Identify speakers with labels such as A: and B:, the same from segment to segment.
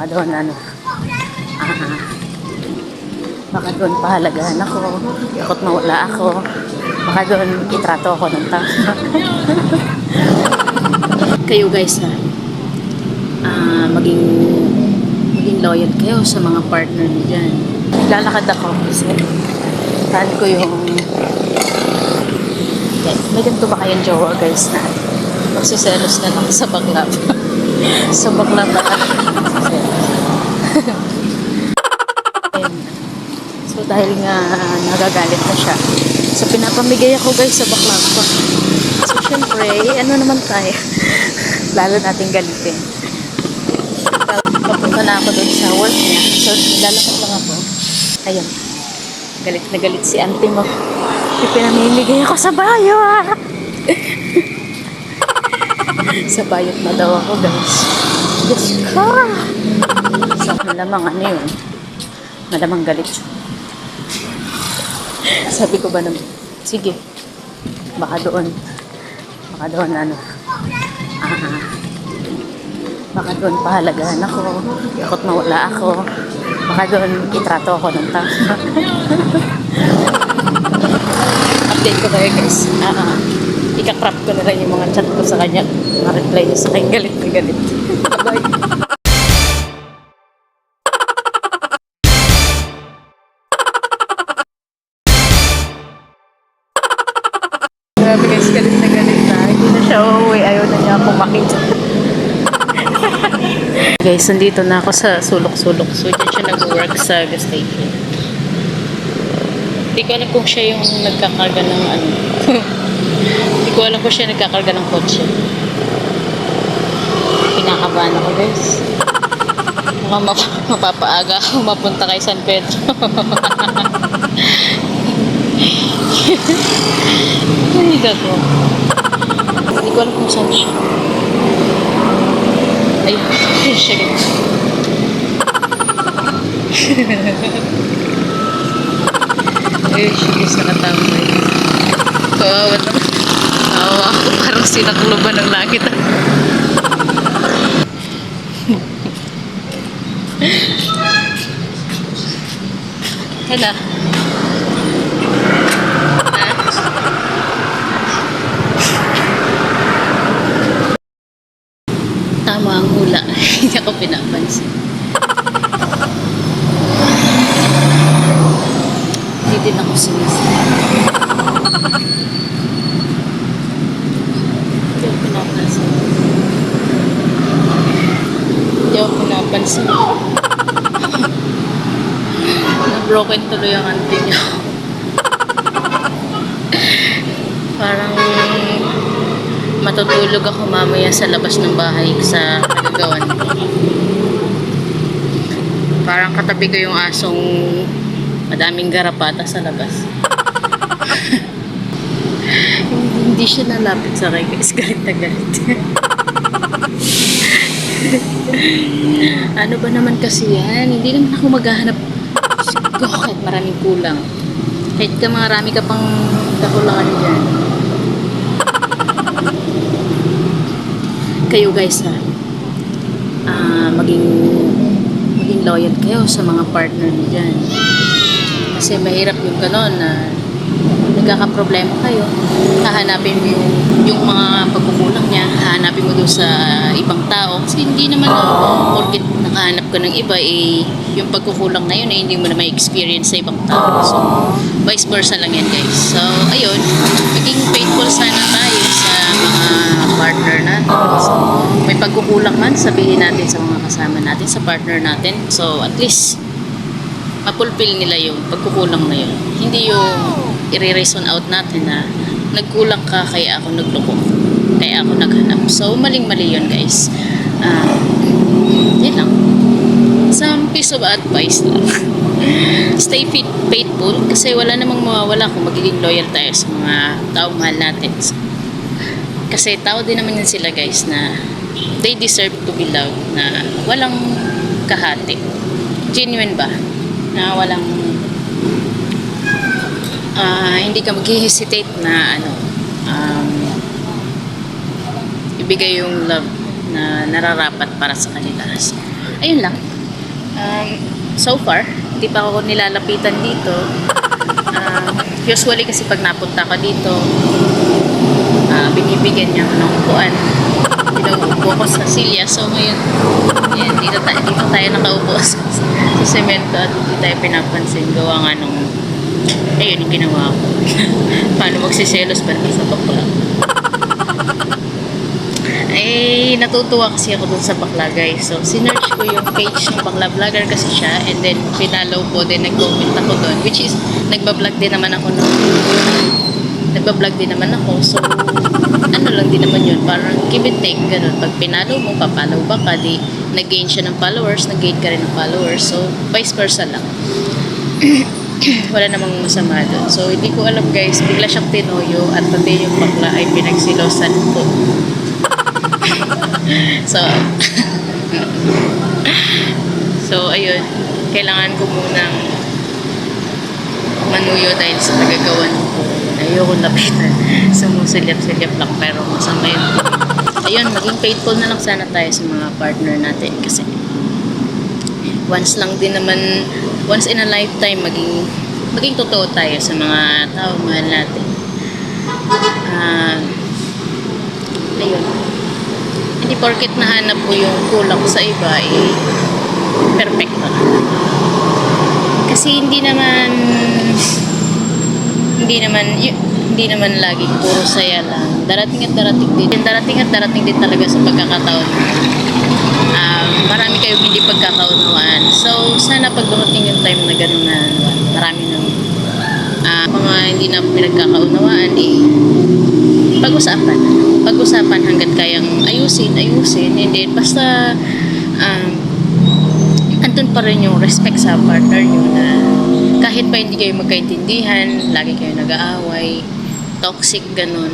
A: Baka doon ano, ah, baka doon pahalagahan ako, ikot mawala ako, baka doon itrato ako ng tao. kayo guys ha, ah, maging maging loyal kayo sa mga partner niyo dyan. Lalakad ako kasi saan ko yung Okay. May ganito ba kayong jowa guys na magsiselos na lang sa bakla? sa bakla ba? Ayun. so dahil nga nagagalit na siya. So pinapamigay ako guys sa bakla ko. So syempre, ano naman tayo? Lalo nating galitin. Papunta na ako doon sa work niya. So lalakad lang ako. Ayun. Galit na galit si auntie mo. Pinamimigay ako sa bayot. sa bayot na daw ako, guys. Diyos ko. So, malamang ano yun. Malamang galit siya. Sabi ko ba naman, sige. Baka doon. Baka doon ano. Ah, baka doon pahalagahan ako. Ikot mawala ako. Baka doon itrato ako ng tao. update ko tayo guys. Ah, ah. ika-crop ko na lang yung mga chat ko sa kanya. Ma-reply niya sa akin. Galit na galit. Bye. Siya uuwi. Ayaw na niya ako makita. guys, nandito na ako sa sulok-sulok. So, dyan siya nag-work sa gas station. Hindi ko alam kung siya yung nagkakarga ng ano. Hindi ko alam kung siya nagkakarga ng kotse. Kinakabahan ako guys. Mukhang map- mapapaaga ako mapunta kay San Pedro. Ay, gago. Hindi ko alam kung saan siya. Ayun, ayun siya guys. Ayun siya guys, nakatambay. Kawawa naman. Kawawa ako, parang sinakluban ng langit. Hala. Ang hula. Hindi ako pinapansin. Hindi din ako sumisip. Hindi ako pinapansin. Hindi ako pinapansin. Na-broken tuloy ang auntie niya. Parang matutulog ako mamaya sa labas ng bahay sa nagagawan ko. Parang katabi ko yung asong madaming garapata sa labas. Hindi siya nalapit sa akin guys. Galit na galit. ano ba naman kasi yan? Hindi naman ako maghahanap kahit maraming kulang. Kahit ka marami ka pang kakulangan dyan. Kayo guys ha? Ah maging maging loyal kayo sa mga partner niyo dyan. Kasi mahirap yung ganon na nagkakaproblema kayo. Hahanapin mo yung, yung mga pagkukulang niya. Hahanapin mo doon sa ibang tao. Kasi hindi naman no, porkit nakahanap ka ng iba eh yung pagkukulang na yun eh hindi mo na may experience sa ibang tao. So vice versa lang yan guys. So ayun. Maging faithful sana tayo sa mga partner natin so, may pagkukulang man sabihin natin sa mga kasama natin sa partner natin. So at least mapulpil nila yung pagkukulang na yun. Hindi yung i-reason out natin na nagkulang ka kaya ako nagloko kaya ako naghanap. So maling mali yun guys. Ah, yun lang. Some piece of advice lang. Stay fit, faithful kasi wala namang mawawala kung magiging loyal tayo sa mga taong mahal natin kasi tao din naman yun sila guys na they deserve to be loved na walang kahati genuine ba na walang ah, hindi ka mag-hesitate na ano um, ibigay yung love na nararapat para sa kanila. So, ayun lang. Um, so far, hindi pa ako nilalapitan dito. Um, usually kasi pag napunta ka dito, binibigyan niya ako ng upuan. Pinauupo ko sa silya. So ngayon, yan, dito, tayo, dito tayo nakaupo sa, sa semento at hindi tayo pinapansin. Gawa nga nung, ayun yung ginawa ko. Paano magsiselos pa naman sa bakla. Eh, natutuwa kasi ako dun sa bakla guys. So, sinerch ko yung page ng bakla vlogger kasi siya. And then, pinalaw ko, then nag-comment ako dun. Which is, nagbablog din naman ako nun. Nagbablog din naman ako. So, ano lang din naman yun. Parang give and take, ganun. Pag pinalo mo, papalaw ba ka, di nag-gain siya ng followers, nag-gain ka rin ng followers. So, vice versa lang. Wala namang masama doon. So, hindi ko alam guys, bigla siyang tinoyo at pati yung bakla ay pinagsilosan ko. so, so, ayun. Kailangan ko munang manuyo dahil sa nagagawan ko. Ayoko lapitan. Sumusilip-silip lang pero masama yun. Ayun, maging faithful na lang sana tayo sa mga partner natin kasi once lang din naman, once in a lifetime, maging maging totoo tayo sa mga tao mahal natin. Ah, ayun. Hindi porket nahanap mo yung kulang sa iba, eh, perfecto na. Kasi hindi naman, hindi naman, hindi naman laging puro saya lang. Darating at darating din. Darating at darating din talaga sa pagkakataon um, marami kayong hindi pagkakaunawaan. So, sana pag dumating yung time na gano'n na marami ng ah, mga hindi na pinagkakaunawaan, eh, pag-usapan. Pag-usapan hanggat kayang ayusin, ayusin. And then, basta um, andun pa rin yung respect sa partner nyo na kahit pa hindi kayo magkaintindihan, lagi kayo nag-aaway, toxic, ganun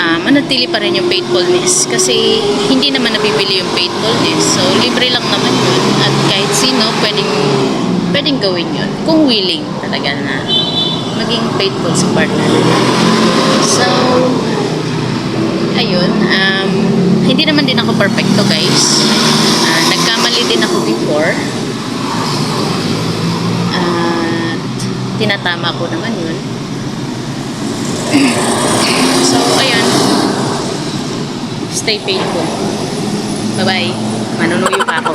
A: ah manatili pa rin yung faithfulness. Kasi hindi naman nabibili yung faithfulness. So libre lang naman yun. At kahit sino pwedeng pwedeng gawin yun. Kung willing talaga na maging faithful sa partner. So ayun um, hindi naman din ako perfecto guys. Ah, nagkamali din ako before tinatama ko naman yun So, ayun. Stay faithful. Bye-bye. Manunuyo pa ako.